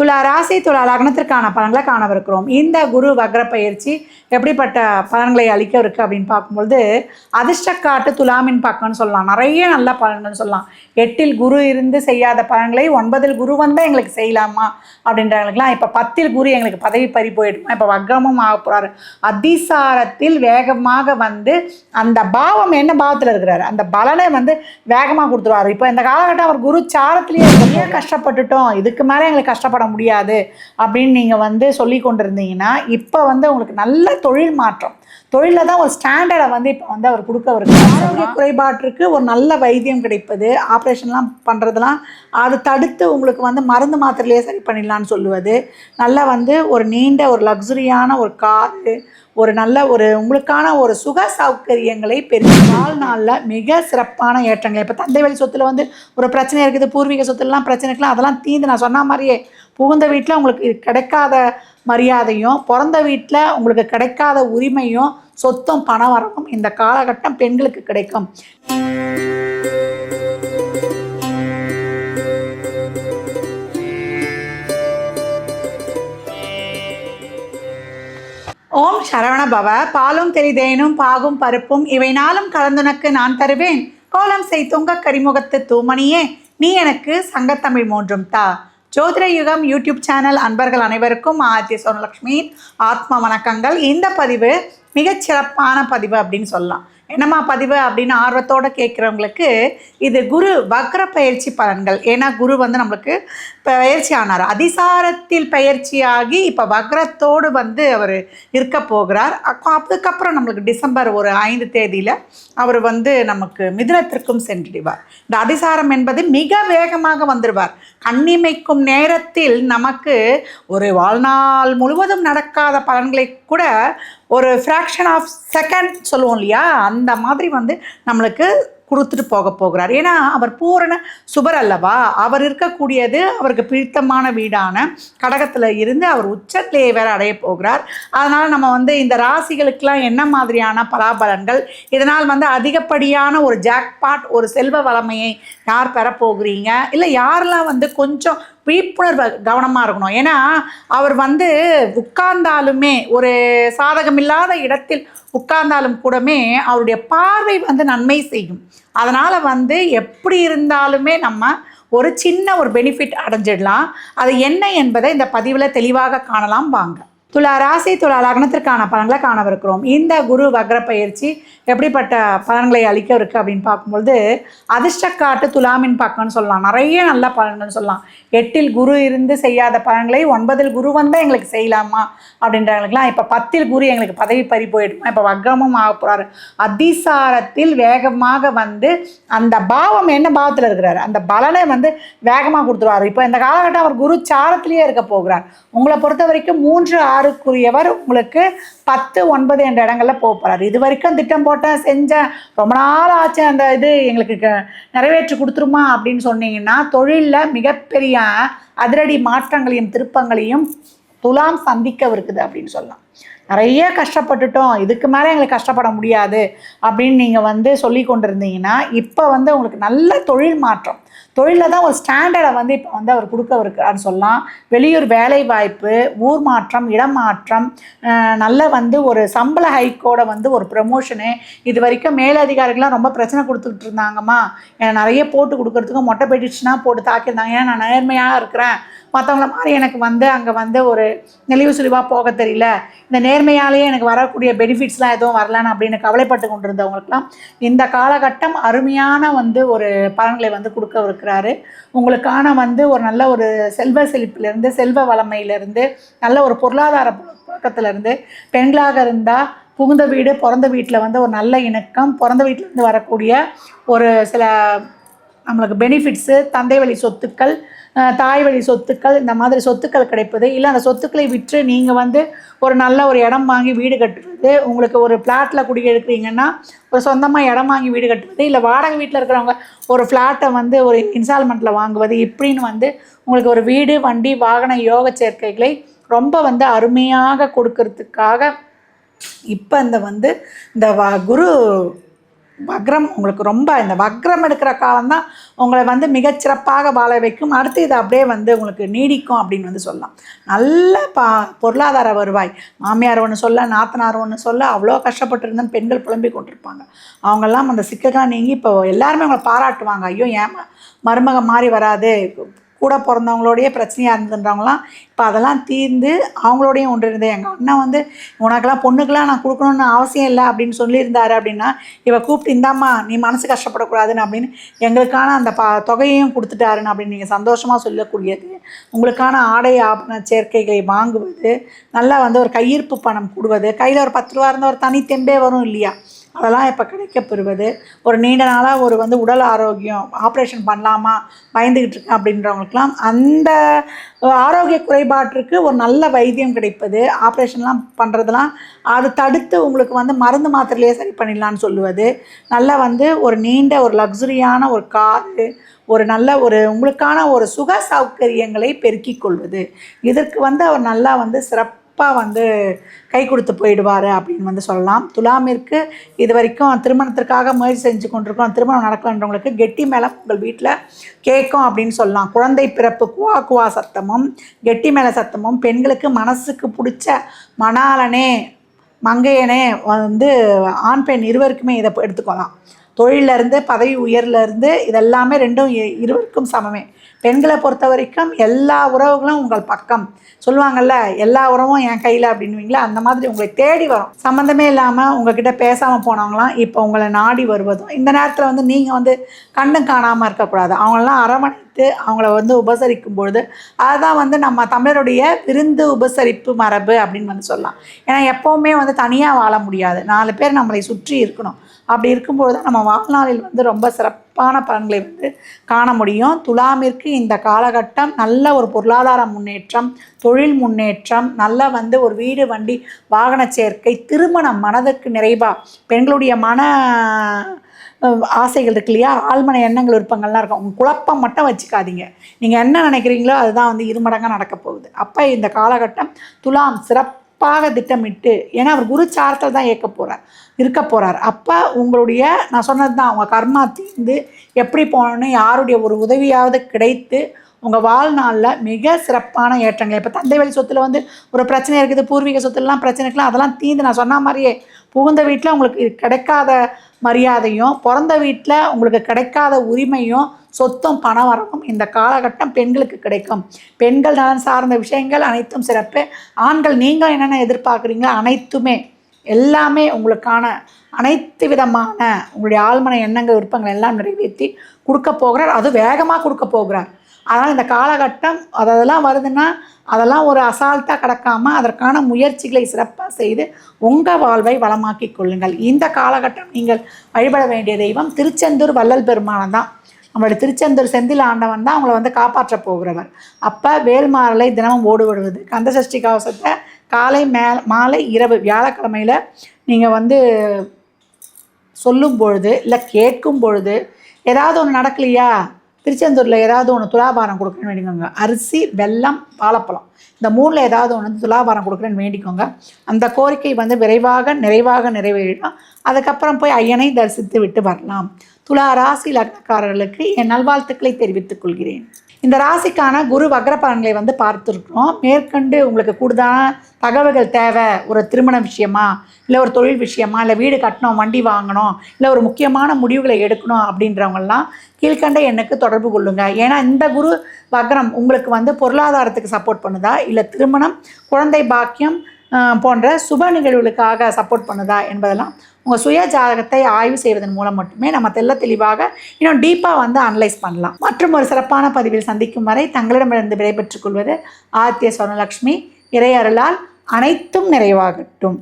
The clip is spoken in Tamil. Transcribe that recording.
துலா ராசி துலா லக்னத்திற்கான பலன்களை காணவிருக்கிறோம். இந்த குரு வக்ர பயிற்சி எப்படிப்பட்ட பலன்களை அளிக்க இருக்குது அப்படின்னு பார்க்கும்பொழுது அதிர்ஷ்டக்காட்டு துலாமின் பக்கம்னு சொல்லலாம். நிறைய நல்ல பலன்கள்னு சொல்லலாம். எட்டில் குரு இருந்து செய்யாத பலன்களை ஒன்பதில் குரு வந்தால் எங்களுக்கு செய்யலாமா? அப்படின்றவங்களுக்குலாம் இப்போ பத்தில் குரு எங்களுக்கு பதவி பறி போயிடுமா இப்போ வக்ரமும் ஆக போகிறாரு அதிசாரத்தில் வேகமாக வந்து அந்த பாவம் என்ன பாவத்தில் இருக்கிறாரு? அந்த பலனை வந்து வேகமாக கொடுத்துருவாரு. இப்போ இந்த காலகட்டம் அவர் குரு சாரத்திலேயே நிறைய கஷ்டப்பட்டுட்டோம். இதுக்கு மேலே எங்களுக்கு கஷ்டப்பட முடியாது அப்படின்னு நீங்கள் வந்து சொல்லி கொண்டிருந்தீங்கன்னா இப்போ வந்து உங்களுக்கு நல்ல தொழில் மாற்றம். தொழிலில் தான் ஒரு ஸ்டாண்டர்டை வந்து இப்போ வந்து அவர் கொடுக்க வருது ஆரோக்கிய குறைபாட்டிற்கு ஒரு நல்ல வைத்தியம் கிடைப்பது ஆப்ரேஷன்லாம் பண்ணுறதுலாம் அதை தடுத்து உங்களுக்கு வந்து மருந்து மாத்திரையிலேயே சரி பண்ணிடலான்னு சொல்லுவது நல்லா வந்து ஒரு நீண்ட ஒரு லக்ஸுரியான ஒரு காரு ஒரு நல்ல ஒரு உங்களுக்கான ஒரு சுக சௌகரியங்களை பெரிய வாழ்நாளில் மிக சிறப்பான ஏற்றங்கள். இப்போ தந்தை வழி சொத்துல வந்து ஒரு பிரச்சனை இருக்குது பூர்வீக சொத்துலலாம் பிரச்சனை இருக்கலாம் அதெல்லாம் தீந்து நான் சொன்ன மாதிரியே புகுந்த வீட்டில் உங்களுக்கு கிடைக்காத மரியாதையும் பிறந்த வீட்டில் உங்களுக்கு கிடைக்காத உரிமையும் சொத்தும் பண வரவும் இந்த காலகட்டம் பெண்களுக்கு கிடைக்கும். ஓம் சரவண பவ. பாலும் தெரிதேனும் பாகும் பருப்பும் இவை நாளும் கலந்துனக்கு நான் தருவேன். கோலம் செய் கரிமுகத்து தூமணியே நீ எனக்கு சங்கத்தமிழ் மூன்றும் தா. ஜோதிட யுகம் யூடியூப் சேனல் அன்பர்கள் அனைவருக்கும் ஆதித்ய சோனலக்ஷ்மி ஆத்ம வணக்கங்கள். இந்த பதிவு மிகச் சிறப்பான பதிவு அப்படின்னு சொல்லலாம். என்னம்மா பதிவு அப்படின்னு ஆர்வத்தோடு கேட்குறவங்களுக்கு இது குரு வக்ர பயிற்சி பலன்கள். ஏன்னா குரு வந்து நம்மளுக்கு பயிற்சி ஆனார். அதிசாரத்தில் பயிற்சியாகி இப்போ வக்ரத்தோடு வந்து அவர் இருக்க போகிறார். அப்போ அதுக்கப்புறம் நம்மளுக்கு டிசம்பர் ஒரு ஐந்து தேதியில் அவர் வந்து நமக்கு மிதுனத்திற்கும் சென்றிடுவார். இந்த அதிசாரம் என்பது மிக வேகமாக வந்துடுவார் கண்ணிமைக்கும் நேரத்தில் நமக்கு ஒரு வாழ்நாள் முழுவதும் நடக்காத பலன்களை கூட ஒரு ஃப்ராக்ஷன் ஆஃப் செகண்ட் சொல்லுவோம் இல்லையா? அந்த மாதிரி வந்து நம்மளுக்கு கொடுத்துட்டு போக போகிறார். ஏன்னா அவர் பூரண சுபர் அல்லவா? அவர் இருக்கக்கூடியது அவருக்கு பிடித்தமான வீடான கடகத்தில் இருந்து அவர் உச்சத்திலேயே வேற அடைய போகிறார். அதனால் நம்ம வந்து இந்த ராசிகளுக்கெல்லாம் என்ன மாதிரியான பலாபலன்கள்? இதனால் வந்து அதிகப்படியான ஒரு ஜாக்பாட் ஒரு செல்வ வளமையை யார் பெறப்போகிறீங்க இல்லை யாரெல்லாம் வந்து கொஞ்சம் விழிப்புணர்வு கவனமாக இருக்கணும். ஏன்னா அவர் வந்து உட்கார்ந்தாலுமே ஒரு சாதகமில்லாத இடத்தில் உட்கார்ந்தாலும் கூடமே அவருடைய பார்வை வந்து நன்மை செய்யும். அதனால் வந்து எப்படி இருந்தாலுமே நம்ம ஒரு சின்ன ஒரு பெனிஃபிட் அடைஞ்சிடலாம். அது என்ன என்பதை இந்த பதிவில் தெளிவாக காணலாம் வாங்க. துலா ராசி துலா லக்னத்திற்கான பலன்களை காணவிருக்கிறோம். இந்த குரு வக்ர பயிற்சி எப்படிப்பட்ட பலன்களை அளிக்க இருக்கு அப்படின்னு பார்க்கும்பொழுது அதிர்ஷ்டக்காட்டு துலாமின் பக்கம்னு சொல்லலாம். நிறைய நல்ல பலன்கள்னு சொல்லலாம். எட்டில் குரு இருந்து செய்யாத பலன்களை ஒன்பதில் குரு வந்தால் எங்களுக்கு செய்யலாமா அப்படின்றவங்களுக்குலாம் இப்போ பத்தில் குரு எங்களுக்கு பதவி பறி போயிடுமா? இப்போ வக்ரமும் ஆக போகிறாரு அதிசாரத்தில் வேகமாக வந்து அந்த பாவம் என்ன பாவத்தில் இருக்கிறாரு? அந்த பலனை வந்து வேகமாக கொடுத்துருவாரு. இப்போ இந்த காலகட்டம் அவர் குரு சாரத்திலேயே இருக்க போகிறார். உங்களை பொறுத்த வரைக்கும் மூன்று ஆறுக்குரியவர் உங்களுக்கு பத்து ஒன்பது என்ற இடங்கள்ல போக போகிறார் இது வரைக்கும் திட்டம் போட்டேன் செஞ்சேன் ரொம்ப நாள் ஆச்சு அந்த இது எங்களுக்கு க- நிறைவேற்றி கொடுத்துருமா அப்படின்னு சொன்னீங்கன்னா தொழிலில் மிகப்பெரிய அதிரடி மாற்றங்களையும் திருப்பங்களையும் துலாம் சந்திக்க இருக்குது அப்படின்னு சொல்லலாம். நிறைய கஷ்டப்பட்டுட்டோம் இதுக்கு மேலே எங்களுக்கு கஷ்டப்பட முடியாது அப்படின்னு நீங்கள் வந்து சொல்லி கொண்டிருந்தீங்கன்னா இப்போ வந்து உங்களுக்கு நல்ல தொழில் மாற்றம். தொழிலில் தான் ஒரு ஸ்டாண்டர்டை வந்து இப்போ வந்து அவர் கொடுக்க இருக்கிறான்னு சொல்லலாம். வெளியூர் வேலை வாய்ப்பு ஊர் மாற்றம் இடம் மாற்றம் நல்ல வந்து ஒரு சம்பள ஹைக்கோட வந்து ஒரு ப்ரமோஷனு இது வரைக்கும் மேலதிகாரிகள்லாம் ரொம்ப பிரச்சனை கொடுத்துக்கிட்டு இருந்தாங்கம்மா. நிறைய போட்டு கொடுக்கறதுக்கு மொட்டை போயிடுச்சுன்னா போட்டு தாக்கியிருந்தாங்க. ஏன்னா நான் நேர்மையாக இருக்கிறேன். மற்றவங்கள மாதிரி எனக்கு வந்து அங்கே வந்து ஒரு நெளிவு சுழிவாக போக தெரியல. இந்த நேர்மையாலேயே எனக்கு வரக்கூடிய பெனிஃபிட்ஸ்லாம் எதுவும் வரலான்னு அப்படின்னு கவலைப்பட்டு கொண்டிருந்தவங்களுக்குலாம் இந்த காலகட்டம் அருமையான வந்து ஒரு பலன்களை வந்து கொடுக்க இருக்கிறாரு. உங்களுக்கான வந்து ஒரு நல்ல ஒரு செல்வ செழிப்பிலிருந்து செல்வ வளமையிலிருந்து நல்ல ஒரு பொருளாதார பழக்கத்திலிருந்து பெண்களாக இருந்தால் புகுந்த வீடு பிறந்த வீட்டில் வந்து ஒரு நல்ல இணக்கம் பிறந்த வீட்டிலேருந்து வரக்கூடிய ஒரு சில நம்மளுக்கு பெனிஃபிட்ஸு தந்தை வழி சொத்துக்கள் தாய் வழி சொத்துக்கள் இந்த மாதிரி சொத்துக்கள் கிடைப்பது. இல்லை அந்த சொத்துக்களை விற்று நீங்கள் வந்து ஒரு நல்ல ஒரு இடம் வாங்கி வீடு கட்டுறது. உங்களுக்கு ஒரு ஃப்ளாட்டில் குடியிருக்கிறீங்கன்னா ஒரு சொந்தமாக இடம் வாங்கி வீடு கட்டுவது. இல்லை வாடகை வீட்டில் இருக்கிறவங்க ஒரு ஃப்ளாட்டை வந்து ஒரு இன்ஸ்டால்மெண்ட்டில் வாங்குவது. இப்படின்னு வந்து உங்களுக்கு ஒரு வீடு வண்டி வாகன யோக சேர்க்கைகளை ரொம்ப வந்து அருமையாக கொடுக்கறதுக்காக இப்போ இந்த வந்து இந்த வ குரு வக்ரம் உங்களுக்கு ரொம்ப இந்த வக்ரம் எடுக்கிற காலம்தான் உங்களை வந்து மிகச்சிறப்பாக வாழ வைக்கும். அடுத்து இது அப்படியே வந்து உங்களுக்கு நீடிக்கும் அப்படின்னு வந்து சொல்லலாம். நல்ல பா பொருளாதார வருவாய். மாமியார் ஒன்று சொல்ல நாத்தனார் ஒன்று சொல்ல அவ்வளோ கஷ்டப்பட்டு பெண்கள் புலம்பி கொண்டிருப்பாங்க. அவங்கெல்லாம் அந்த சிக்கலாக நீங்கி இப்போ எல்லாருமே அவங்களை பாராட்டுவாங்க. ஐயோ ஏமா மருமக மாறி வராது? கூட பிறந்தவங்களோடய பிரச்சனையாக இருந்துன்றவங்களாம் இப்போ அதெல்லாம் தீர்ந்து அவங்களோடையும் ஒன்று இருந்தேன் எங்கள் அண்ணன் வந்து உனக்கெல்லாம் பொண்ணுக்கெல்லாம் நான் கொடுக்கணுன்னு அவசியம் இல்லை அப்படின்னு சொல்லியிருந்தாரு அப்படின்னா இவ கூப்பிட்டு இந்தாம்மா நீ மனசு கஷ்டப்படக்கூடாதுன்னு அப்படின்னு எங்களுக்கான அந்த ப தொகையையும் கொடுத்துட்டாருன்னு அப்படின்னு நீங்கள் சந்தோஷமாக சொல்லக்கூடியது. உங்களுக்கான ஆடை ஆபரண சேர்க்கைகளை வாங்குவது நல்லா வந்து ஒரு கையிருப்பு பணம் கூடுவது கையில் ஒரு பத்து ரூபா இருந்தால் ஒரு தனி தெம்பே வரும் இல்லையா? அதெல்லாம் இப்போ கிடைக்கப்பெறுவது ஒரு நீண்ட நாளாக ஒரு வந்து உடல் ஆரோக்கியம் ஆப்ரேஷன் பண்ணலாமா? பயந்துக்கிட்டு இருக்கேன் அப்படின்றவங்களுக்குலாம் அந்த ஆரோக்கிய குறைபாட்டிற்கு ஒரு நல்ல வைத்தியம் கிடைப்பது ஆப்ரேஷன்லாம் பண்ணுறதுலாம் அது தடுத்து உங்களுக்கு வந்து மருந்து மாத்திரையிலே சரி பண்ணிடலான்னு சொல்லுவது. நல்லா வந்து ஒரு நீண்ட ஒரு லக்ஸுரியான ஒரு காரு ஒரு நல்ல ஒரு உங்களுக்கான ஒரு சுக சௌகரியங்களை பெருக்கிக் கொள்வது. இதற்கு வந்து அவர் நல்லா வந்து சிறப்பு அப்பா வந்து கை கொடுத்து போயிடுவார் அப்படின்னு வந்து சொல்லலாம். துலாமிற்கு இது வரைக்கும் திருமணத்திற்காக முயற்சி செஞ்சு கொண்டிருக்கோம். திருமணம் நடக்கலன்றவங்களுக்கு கெட்டி மேலே உங்கள் வீட்டில் கேட்கும் அப்படின்னு சொல்லலாம். குழந்தை பிறப்பு குவா குவா சத்தமும் கெட்டி மேலே சத்தமும் பெண்களுக்கு மனசுக்கு பிடிச்ச மணாலனே மங்கையனே வந்து ஆண் பெண் இருவருக்குமே இதை எடுத்துக்கலாம் தொழிலிருந்து பதவி உயர்லேருந்து இதெல்லாமே ரெண்டும் இருவருக்கும் சமமே. பெண்களை பொறுத்த வரைக்கும் எல்லா உறவுகளும் உங்கள் பக்கம். சொல்லுவாங்கல்ல எல்லா உறவும் என் கையில் அப்படின்வீங்களா அந்த மாதிரி உங்களை தேடி வரும். சம்மந்தமே இல்லாமல் உங்ககிட்ட பேசாமல் போனவங்களாம் இப்போ உங்களை நாடி வருவதும் இந்த நேரத்தில் வந்து நீங்கள் வந்து கண்ணும் காணாமல் இருக்கக்கூடாது. அவங்களெலாம் அரவணைத்து அவங்கள வந்து உபசரிக்கும் பொழுது அதுதான் வந்து நம்ம தமிழருடைய விருந்து உபசரிப்பு மரபு அப்படின்னு வந்து சொல்லலாம். ஏன்னா எப்போவுமே வந்து தனியாக வாழ முடியாது. நாலு பேர் நம்மளை சுற்றி இருக்கணும். அப்படி இருக்கும்போது தான் நம்ம வாழ்நாளில் வந்து ரொம்ப சிறப்பான பலன்களை வந்து காண முடியும். துலாமிற்கு இந்த காலகட்டம் நல்ல ஒரு பொருளாதார முன்னேற்றம் தொழில் முன்னேற்றம் நல்ல வந்து ஒரு வீடு வண்டி வாகன சேர்க்கை திருமணம் மனதுக்கு நிறைவாக பெண்களுடைய மன ஆசைகள் இருக்கு இல்லையா? ஆழ்மன எண்ணங்கள் விருப்பங்கள்லாம் இருக்கும். உங்கள் குழப்பம் மட்டும் வச்சுக்காதீங்க. நீங்கள் என்ன நினைக்கிறீங்களோ அதுதான் வந்து இருமடங்காக நடக்க போகுது. அப்போ இந்த காலகட்டம் துலாம் சிறப்பாக திட்டமிட்டு ஏன்னா அவர் குரு சாரத்தில் தான் இயக்க போகிறார் இருக்க போகிறார் அப்போ உங்களுடைய நான் சொன்னது தான் உங்கள் கர்மா தீர்ந்து எப்படி போகணுன்னு யாருடைய ஒரு உதவியாவது கிடைத்து உங்கள் வாழ்நாளில் மிக சிறப்பான ஏற்றங்கள். இப்போ தந்தை வழி சொத்தில் வந்து ஒரு பிரச்சனை இருக்குது பூர்வீக சொத்துலலாம் பிரச்சனை அதெல்லாம் தீர்ந்து நான் சொன்ன மாதிரியே புகுந்த வீட்டில் உங்களுக்கு கிடைக்காத மரியாதையும் பிறந்த வீட்டில் உங்களுக்கு கிடைக்காத உரிமையும் சொத்தும் பண வரவும் இந்த காலகட்டம் பெண்களுக்கு கிடைக்கும். பெண்கள் நலன் சார்ந்த விஷயங்கள் அனைத்தும் சிறப்பு. ஆண்கள் நீங்கள் என்னென்ன எதிர்பார்க்குறீங்களோ அனைத்துமே எல்லாமே உங்களுக்கான அனைத்து விதமான உங்களுடைய ஆழ்மன எண்ணங்கள் விருப்பங்கள் எல்லாம் நிறைவேற்றி கொடுக்க போகிறார். அது வேகமாக கொடுக்க போகிறார். அதனால் இந்த காலகட்டம் அதெல்லாம் வருதுன்னா அதெல்லாம் ஒரு அசால்ட்டாக கிடக்காமல் அதற்கான முயற்சிகளை சிறப்பாக செய்து உங்கள் வாழ்வை வளமாக்கி கொள்ளுங்கள். இந்த காலகட்டம் நீங்கள் வழிபட வேண்டிய தெய்வம் திருச்செந்தூர் வள்ளல் பெருமானம் தான். நம்மளுடைய திருச்செந்தூர் செந்தில் ஆண்டவன் தான் அவங்கள வந்து காப்பாற்ற போகிறவர். அப்போ வேல்மாறலை தினமும் ஓடுவிடுவது கந்தசஷ்டி கவசத்தை காலை மே மாலை இரவு வியாழக்கிழமையில் நீங்கள் வந்து சொல்லும் பொழுது இல்லை கேட்கும் பொழுது ஏதாவது ஒன்று நடக்கலையா? திருச்செந்தூரில் ஏதாவது ஒன்று துலாபாரம் கொடுக்குறேன்னு வேண்டிக்கோங்க. அரிசி வெல்லம் வாழைப்பழம். இந்த மூணில் ஏதாவது ஒன்று வந்து துலாபாரம் கொடுக்குறேன்னு வேண்டிக்கோங்க. அந்த கோரிக்கை வந்து விரைவாக நிறைவாக நிறைவேறிடும் அதுக்கப்புறம் போய் ஐயனை தரிசித்து விட்டு வரலாம். துலா ராசி லக்னக்காரர்களுக்கு என் நல்வாழ்த்துக்களை தெரிவித்துக் கொள்கிறேன். இந்த ராசிக்கான குரு வக்ர பலன்களை வந்து பார்த்துருக்குறோம். மேற்கண்டு உங்களுக்கு கூடுதலான தகவல்கள் தேவை? ஒரு திருமண விஷயமா? இல்லை ஒரு தொழில் விஷயமா? இல்லை வீடு கட்டணும் வண்டி வாங்கணும் இல்லை ஒரு முக்கியமான முடிவுகளை எடுக்கணும் அப்படின்றவங்கெல்லாம் கீழ்கண்ட எண்ணுக்கு தொடர்பு கொள்ளுங்க. ஏன்னா இந்த குரு வக்ரம் உங்களுக்கு வந்து பொருளாதாரத்துக்கு சப்போர்ட் பண்ணுதா? இல்லை திருமணம் குழந்தை பாக்கியம் போன்ற சுப நிகழ்வுகளுக்காக சப்போர்ட் பண்ணுதா? என்பதெல்லாம் உங்கள் சுய ஜாதகத்தை ஆய்வு செய்வதன் மூலம் மட்டுமே நம்ம தெல்ல தெளிவாக இன்னும் டீப்பாக வந்து அனலைஸ் பண்ணலாம். மற்றும் ஒரு சிறப்பான பதிவில் சந்திக்கும் வரை தங்களிடமிருந்து விடைபெற்றுக் கொள்வது ஆத்திய சொர்ணலக்ஷ்மி. இறையருளால் அனைத்தும் நிறைவாகட்டும்.